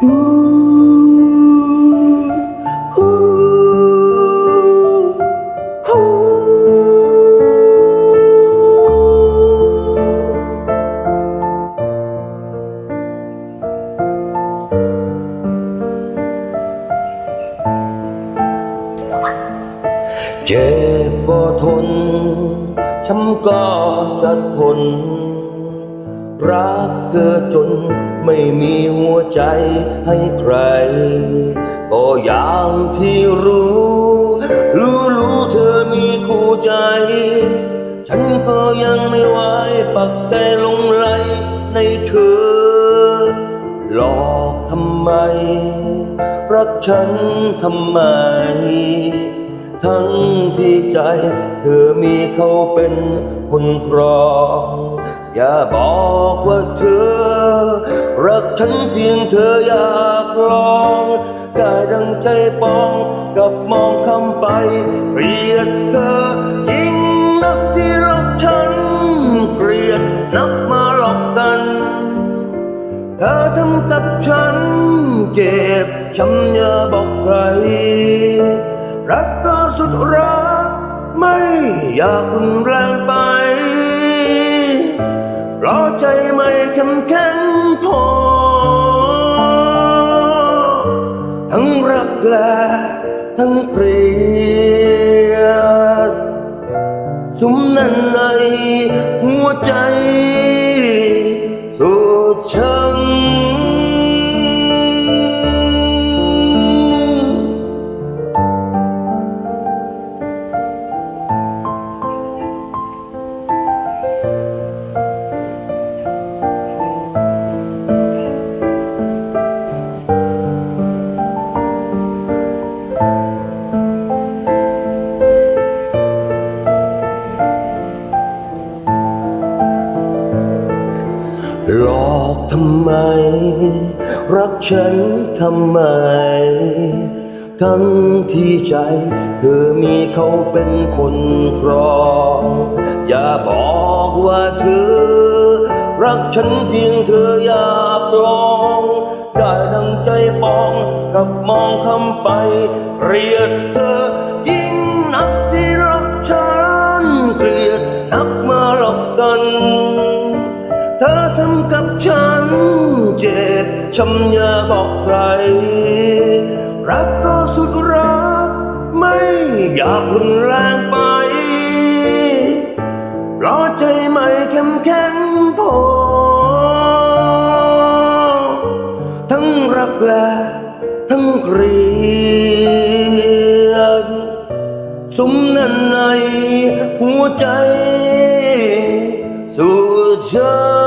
เจ็บก็ทนช้ำก็จะทน รักเธอจนไม่มีหัวใจให้ใคร ก็อย่างที่รู้ รู้รู้เธอมีคู่ใจ ฉันก็ยังไม่ไหวปักใจลงไหลในเธอ หลอกทำไม รักฉันทำไม ทั้งที่ใจ เธอมีเขาเป็นคนครอง อย่าบอกว่าเธอ รักฉันเพียงเธออยากลองได้ดังใจปองกับมองคำไปเกลียดเธอยิ่งนักที่รักฉันเกลียดนักมาหลอกกัน เธอทำกับฉันเจ็บช้ำอย่าบอกใคร รักก็สุดรักไม่อยากรุนแรงไป เพราะใจไม่เข้มแข็งพอ ทั้งรักและทั้งเกลียดสุมนั้นในหัวใจ หลอกทำไม รักฉันทำไม ทั้งที่ใจ เธอมีเขาเป็นคนครอง อย่าบอกว่าเธอ รักฉันเพียงเธออยากลองได้ดังใจปองกับมองคำไปเกลียดเธอ ช้ำอย่าบอกใคร รักก็สุดรัก ไม่อยากรุนแรงไปราะใจไม่เข้มแข็งพอ ทั้งรักและทั้งเกลียดสุมนั้นในหัวใจสุดช้ำ